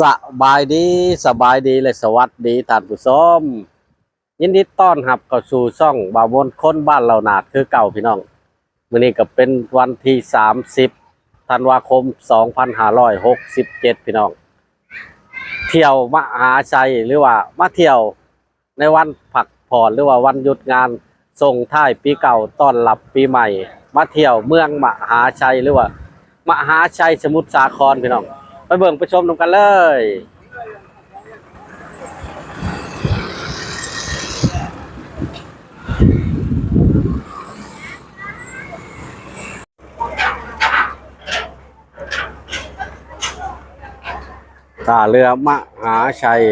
สบายดีสบายดีและสวัสดีท่านผู้ชมยินดีต้อนรับเข้าสู่ช่องบาวมนคนบ้านเรานาดคือเก่าพี่น้องมื้อนี้ก็เป็นวันที่ 30ธันวาคม 2567 พี่น้อง เที่ยวมหาชัยหรือว่ามาเที่ยวในวันผักผ่อนหรือว่าวันหยุดงานส่งท้ายปีเก่าต้อนรับปีใหม่ มาเที่ยวเมืองมหาชัยหรือว่ามหาชัยสมุทรสาครพี่น้อง ไปเบิ่งไปชมนำกันเลยท่าเรือมหาชัย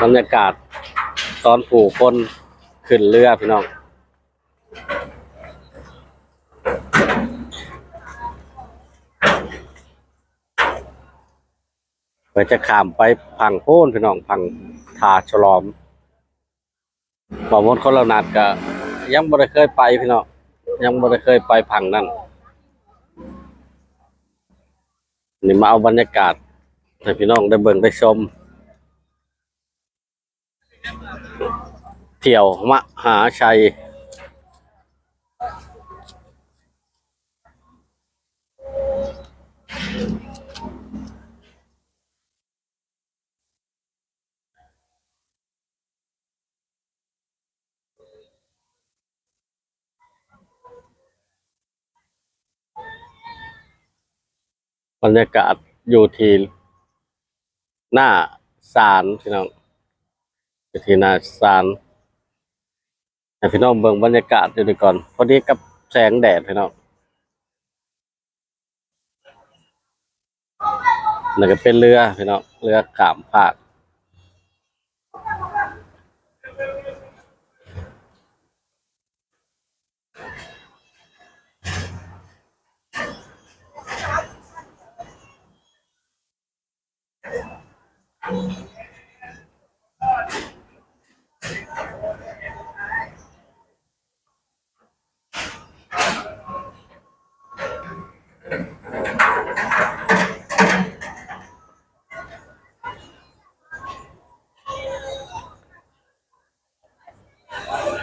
บรรยากาศตอนผู้คน ขึ้นเรือพี่น้องเพื่อจะข้ามไปพังโพ้นพี่น้องพังทาฉลอมบอกมดคนเรานัดก็ยังบ่ได้เคยไปพี่น้องยังบ่ได้เคยไปพังนั่นนี่มาเอาบรรยากาศให้พี่น้องได้เบิ่งได้ชม เที่ยวมหาชัย บรรยากาศอยู่ที่หน้าศาลพี่น้องอยู่ที่หน้าศาล ให้พี่น้องเบิ่งบรรยากาศดูดีก่อนพอดีกับแสงแดดพี่น้องนั่นก็เป็นเรือพี่น้องเรือกามภาค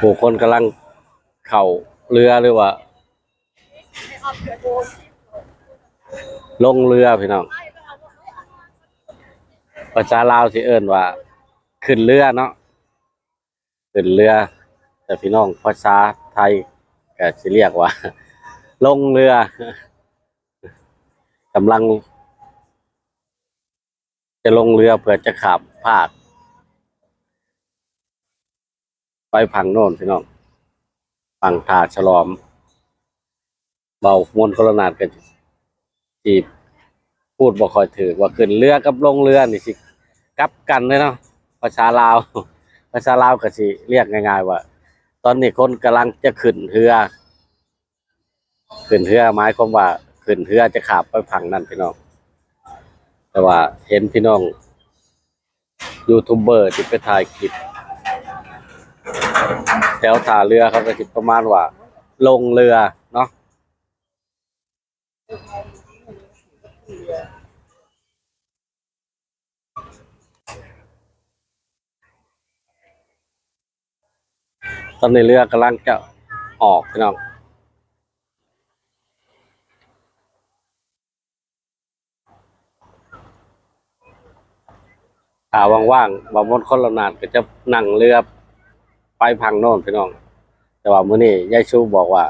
ผู้คนกำลังเข่าเรือหรือว่า ลงเรือพี่น้องภาษาลาวที่เอิ้นว่า ขึ้นเรือเนาะขึ้นเรือ แต่พี่น้องภาษาไทยก็สิเรียกว่า ลงเรือกำลัง จะลงเรือเพื่อจะขับภาค ไปพังโน่นพี่น้องพังทาฉลอม เบามวนโครนาดกันจีบพูดบ่คอยถือว่าขึ้นเรือกับลงเรือนี่สิกลับกันเลยเนาะภาษาลาวภาษาลาวก็สิเรียกง่าย ๆ ว่า ตอนนี้คนกำลังจะขึ้นเรือ ขึ้นเรือหมายความว่าขึ้นเรือจะขับไปพังนั่นพี่น้องแต่ว่าเห็นพี่น้องยูทูบเบอร์ที่ไปถ่ายคลิป แถวท่าเรือเขาก็สิประมาณว่า ลงเรือเนาะตอนนี้เรือกำลังจะออกพี่น้องถ้าว่างๆบางคนคนละนานก็จะนั่งเรือ ไปพังโน่นพี่น้อง แต่ว่ามื้อนี้ยายชูบอกว่า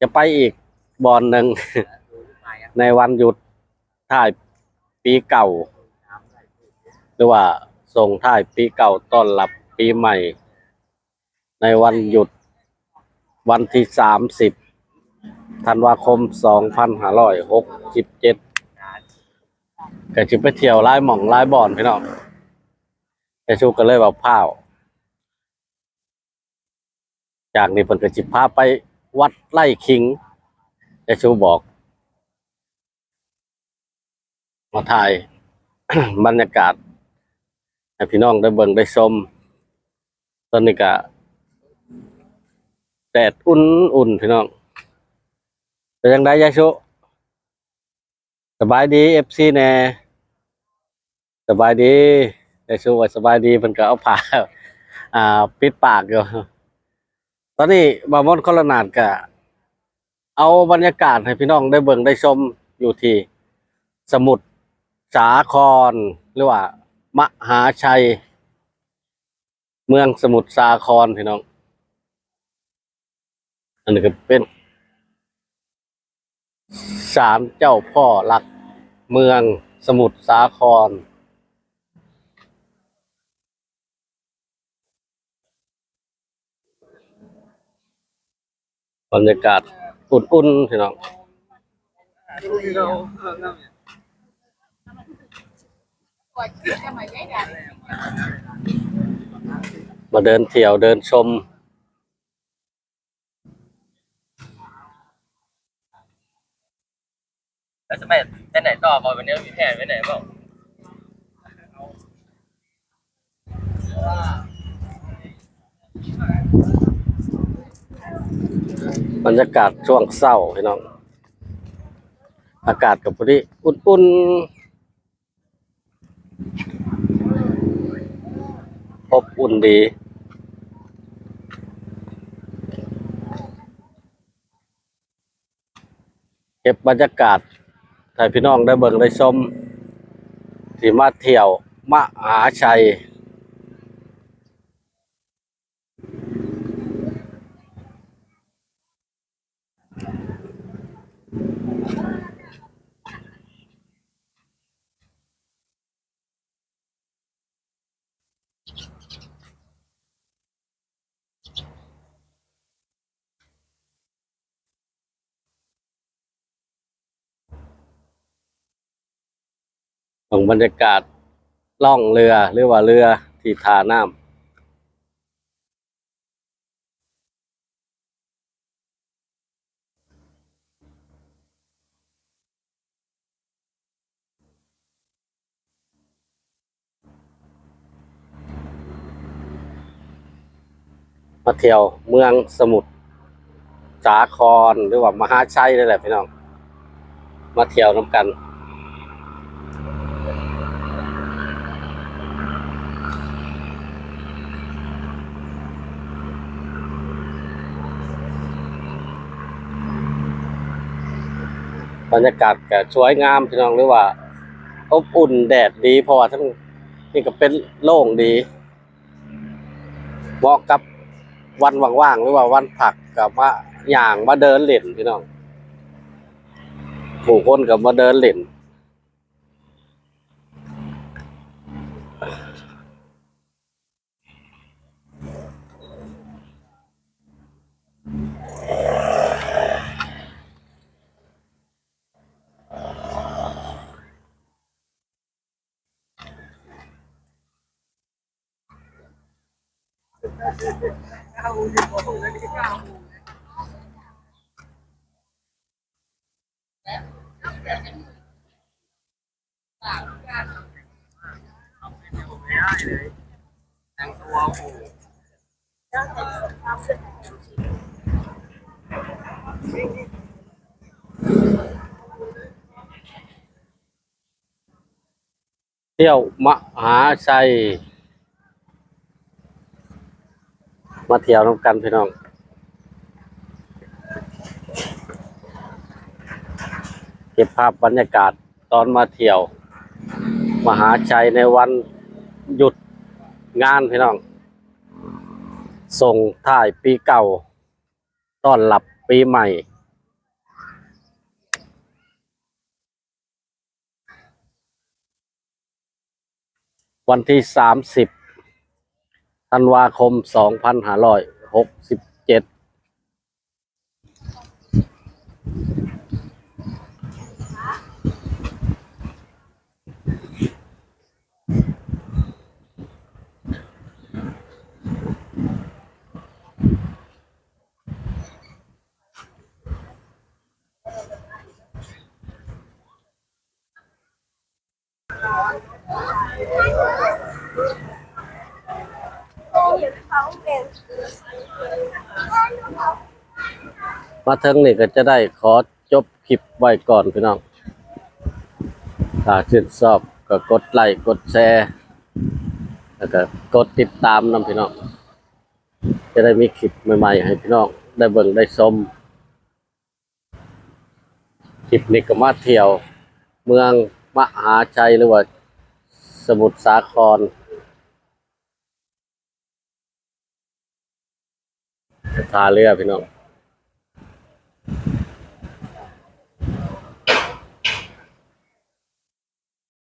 จะไปอีกบอลหนึ่ง ในวันหยุดท้ายปีเก่า หรือว่าส่งท้ายปีเก่าต้อนรับปีใหม่ ในวันหยุดวันที่สามสิบธันวาคมสองพันห้าร้อยหกสิบเจ็ดก็จะไปเที่ยวไล่หม่องไล่บอนพี่น้องยายชูก็เลยว่าพาว จากนี้เพิ่นก็สิพาไปวัดไร่คิงยายชูบอก มาถ่ายบรรยากาศให้พี่น้องได้เบิ่งได้ชมตอนนี้ก็แดดอุ่นอุ่นพี่น้องเป็นยังไงยายชุสบายดีเอฟซีแน่สบายดียายชุว่าสบายดีเพิ่นก็เอาผ้าอ่า ปิดปากอยู่ ตอนนี้บามอนคอลนาดก็เอาบรรยากาศให้พี่น้องได้เบิ่งได้ชมอยู่ที่ สมุทรสาครหรือว่า มหาชัย เมืองสมุทรสาครพี่น้อง อันนี้ก็เป็นศาลเจ้าพ่อหลักเมืองสมุทรสาคร บรรยากาศอุ่นๆพี่น้องมาเดินเที่ยวเดินชม แล้วจะไปไปไหนต่อบอวันนี้มีแผนไปไหนบ้าง บรรยากาศช่วงเศร้าพี่น้อง อากาศกับพอดีอุ่นๆอบอุ่นดีเก็บบรรยากาศให้พี่น้องได้เบิ่งได้ชมที่มาเที่ยวมหาชัย ของบรรยากาศล่องเรือหรือว่าเรือที่ทาน้ำมาเที่ยวเมืองสมุทรสาครหรือว่ามหาชัยนี่แหละพี่น้อง มาเที่ยวน้ำกัน บรรยากาศก็สวยงามพี่น้องหรือว่าอบอุ่นแดดดี เพราะว่าทั้งนี่ก็เป็นโล่งดีเหมาะกับวันว่างๆหรือว่าวันผักกับมาอย่างมาเดินเล่นพี่น้องผู้คนกับมาเดินเล่น แต่งตัวโอ้โหเที่ยวมหาชัย มาเที่ยวน้ำกันพี่น้องเก็บภาพบรรยากาศตอนมาเที่ยว มหาชัยในวันหยุดงานพี่น้อง ส่งท้ายปีเก่า ต้อนรับปีใหม่วันที่สามสิบ ธันวาคมสองพันห้าร้อยหกสิบเจ็ด มาเทิงนี่ก็จะได้ขอจบคลิปไว้ก่อนพี่น้อง ถ้าชื่นชอบก็กดไลค์กดแชร์แล้วก็กดติดตามนำพี่น้อง จะได้มีคลิปใหม่ๆให้พี่น้อง ได้เบิ่งได้ชมคลิปนี้ก็มาเที่ยว เมืองมหาชัยหรือว่าสมุทรสาคร ทาเรือพี่น้อง